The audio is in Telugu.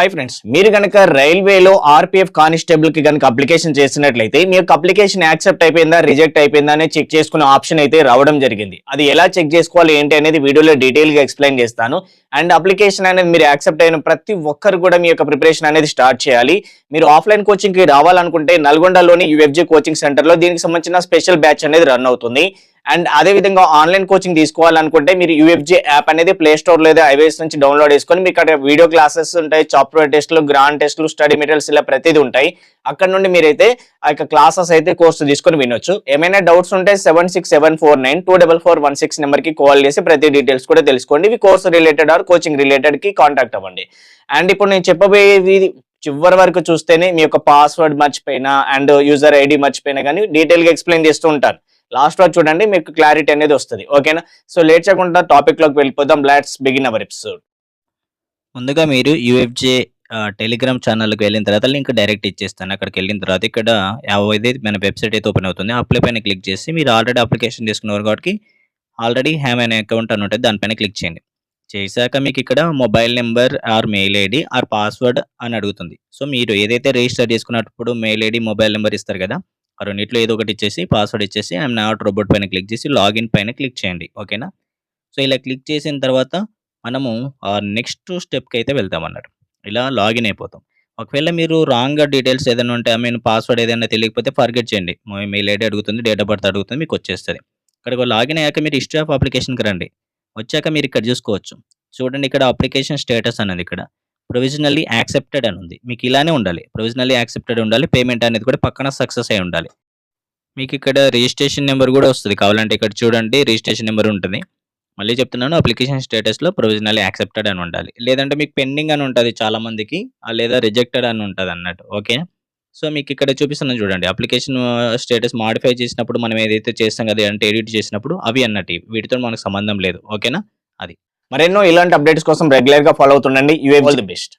హాయ్ ఫ్రెండ్స్ మీరు కనుక రైల్వేలో ఆర్పిఎఫ్ కానిస్టేబుల్కి కనుక అప్లికేషన్ చేసినట్లయితే మీ యొక్క అప్లికేషన్ యాక్సెప్ట్ అయిపోయిందా రిజెక్ట్ అయిపోయిందా అని చెక్ చేసుకునే ఆప్షన్ అయితే రావడం జరిగింది. అది ఎలా చెక్ చేసుకోవాలి ఏంటి అనేది వీడియోలో డీటెయిల్గా ఎక్స్ప్లెయిన్ చేస్తాను. అండ్ అప్లికేషన్ అనేది మీరు యాక్సెప్ట్ అయిన ప్రతి ఒక్కరు కూడా మీ యొక్క ప్రిపరేషన్ అనేది స్టార్ట్ చేయాలి. మీరు ఆఫ్లైన్ కోచింగ్కి రావాలనుకుంటే నల్గొండలోని యుఎఫ్జే కోచింగ్ సెంటర్లో దీనికి సంబంధించిన స్పెషల్ బ్యాచ్ అనేది రన్ అవుతుంది. అండ్ అదే విధంగా ఆన్లైన్ కోచింగ్ తీసుకోవాలనుకుంటే మీరు యూఎఫ్జీ యాప్ అనేది ప్లే స్టోర్ లేదా ఐవేస్ నుంచి డౌన్లోడ్ చేసుకొని మీకు అక్కడ వీడియో క్లాసెస్ ఉంటాయి సాఫ్ట్వేర్ టెస్ట్లు గ్రాండ్ టెస్ట్లు స్టడీ మెటీరియల్స్ ఇలా ప్రతిదీ ఉంటాయి. అక్కడ నుండి మీరైతే ఆ యొక్క క్లాసెస్ అయితే కోర్సు తీసుకొని వినొచ్చు. ఏమైనా డౌట్స్ ఉంటే seven six seven four nine two double four one six నెంబర్కి కాల్ చేసి ప్రతి డీటెయిల్స్ కూడా తెలుసుకోండి. ఇవి కోర్సు రిలేటెడ్ ఆర్ కోచింగ్ రిలేటెడ్కి కాంటాక్ట్ అవ్వండి. అండ్ ఇప్పుడు నేను చెప్పబోయేది చివరి వరకు చూస్తేనే మీ యొక్క పాస్వర్డ్ మర్చిపోయినా అండ్ యూజర్ ఐడి మర్చిపోయినా కానీ డీటెయిల్గా ఎక్స్ప్లెయిన్ చేస్తూ ఉంటాను. లాస్ట్ వరకు చూడండి మీకు క్లారిటీ అనేది వస్తుంది. ఓకేనా సో లేట్ చేయకుండా టాపిక్లోకి వెళ్ళిపోదాం. లెట్స్ బిగిన్ అవర్ ఎపిసోడ్ ముందుగా మీరు యూఎఫ్జే టెలిగ్రామ్ ఛానల్కి వెళ్ళిన తర్వాత లింక్ డైరెక్ట్ ఇచ్చేస్తాను. అక్కడికి వెళ్ళిన తర్వాత ఇక్కడ ఏదైతే మన వెబ్సైట్ అయితే ఓపెన్ అవుతుంది అప్లై పైన క్లిక్ చేసి మీరు ఆల్రెడీ అప్లికేషన్ తీసుకున్నారు కాబట్టి ఆల్రెడీ హ్యామ్ అనే అకౌంట్ అని ఉంటుంది. దానిపైన క్లిక్ చేయండి. చేశాక మీకు ఇక్కడ mobile number or mail ID or password అని అడుగుతుంది. సో మీరు ఏదైతే రిజిస్టర్ చేసుకున్నప్పుడు మెయిల్ ఐడి మొబైల్ నెంబర్ ఇస్తారు కదా ఆ ఏదో ఒకటి ఇచ్చేసి పాస్వర్డ్ ఇచ్చేసి ఐఎమ్ నాట్ రోబోట్ పైన క్లిక్ చేసి లాగిన్ పైన క్లిక్ చేయండి. ఓకేనా? సో ఇలా క్లిక్ చేసిన తర్వాత మనము నెక్స్ట్ స్టెప్కి అయితే వెళ్తాం అన్నట్టు. ఇలా లాగిన్ అయిపోతాం. ఒకవేళ మీరు రాంగ్గా డీటెయిల్స్ ఏదైనా ఉంటే ఐ మీన్ పాస్వర్డ్ ఏదైనా తెలియకపోతే ఫర్గెట్ చేయండి. మీ మెయిల్ ఐడి అడుగుతుంది డేట్ ఆఫ్ బర్త్ అడుగుతుంది మీకు వచ్చేస్తుంది. ఇక్కడికి లాగిన్ అయ్యాక మీరు హిస్టరీ ఆఫ్ అప్లికేషన్కి రండి. వచ్చాక మీరు ఇక్కడ చూసుకోవచ్చు. చూడండి ఇక్కడ అప్లికేషన్ స్టేటస్ అనేది ఇక్కడ. ప్రొవిజనల్లీ యాక్సెప్టెడ్ అని ఉంది. మీకు ఇలానే ఉండాలి. ప్రొవిజనల్లీ యాక్సెప్టెడ్ ఉండాలి. పేమెంట్ అనేది కూడా పక్కన సక్సెస్ అయి ఉండాలి. మీకు ఇక్కడ రిజిస్ట్రేషన్ నెంబర్ కూడా వస్తుంది కావాలంటే ఇక్కడ చూడండి. రిజిస్ట్రేషన్ నెంబర్ ఉంటుంది. మళ్ళీ చెప్తున్నాను అప్లికేషన్ స్టేటస్లో ప్రొవిజనల్లీ యాక్సెప్టెడ్ అని ఉండాలి. లేదంటే మీకు పెండింగ్ అని ఉంటుంది చాలామందికి ఆ లేదా రిజెక్టెడ్ అని ఉంటుంది అన్నట్టు. ఓకే సో మీకు ఇక్కడ చూపిస్తున్నాను చూడండి. అప్లికేషన్ స్టేటస్ మాడిఫై చేసినప్పుడు మనం ఏదైతే చేస్తాం కదా అంటే ఎడిట్ చేసినప్పుడు అవి అన్నట్టు. వీటితో మనకు సంబంధం లేదు. ఓకేనా అది. మరెన్నో ఇలాంటి అప్డేట్స్ కోసం రెగ్యులర్గా ఫాలో అవుతుండండి. యూఏ ది బెస్ట్